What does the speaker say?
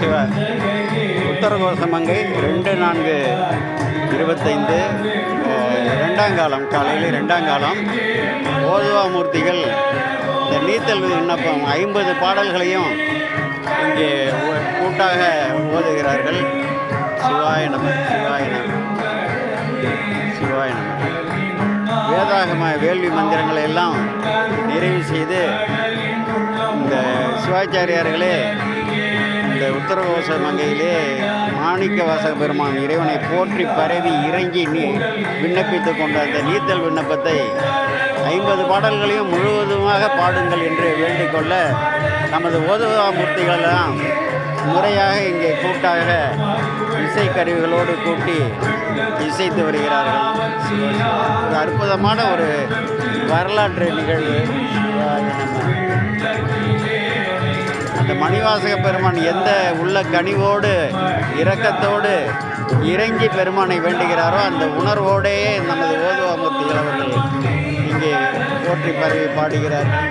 சிவ. உத்தரகோசமங்கை ரெண்டு நான்கு இருபத்தைந்து ரெண்டாம் காலம் காலையில் ரெண்டாம் காலம். ஓதுவா மூர்த்திகள் இந்த நீத்தல் விண்ணப்பம் ஐம்பது பாடல்களையும் இங்கே கூட்டாக ஓதுகிறார்கள். சிவாய நம சிவாய நம. சிவாய நம. வேதாகம வேள்வி மந்திரங்களை எல்லாம் நிறைவு செய்து இந்த சிவாச்சாரியார்களே உத்தரகோச மங்கையிலே மாணிக்க வாசக பெருமான் இறைவனை போற்றி பரவி இறங்கி நீ விண்ணப்பித்து கொண்ட அந்த நீத்தல் விண்ணப்பத்தை ஐம்பது பாடல்களையும் முழுவதுமாக பாடுங்கள் என்று வேண்டிக்கொள்ள நமது ஓதுவாமூர்த்திகளெல்லாம் முறையாக இங்கே கூட்டாக இசைக்கருவிகளோடு கூட்டி இசைத்து வருகிறார்கள். ஒரு அற்புதமான ஒரு வரலாற்று நிகழ்வு. மணிவாசக பெருமான் எந்த உள்ள கனிவோடு இரக்கத்தோடு இறங்கி பெருமானை வேண்டுகிறாரோ அந்த உணர்வோடையே நமது ஓதுவாமூர்த்தி அவர்கள் இங்கே போற்றி பரவி பாடுகிறார்கள்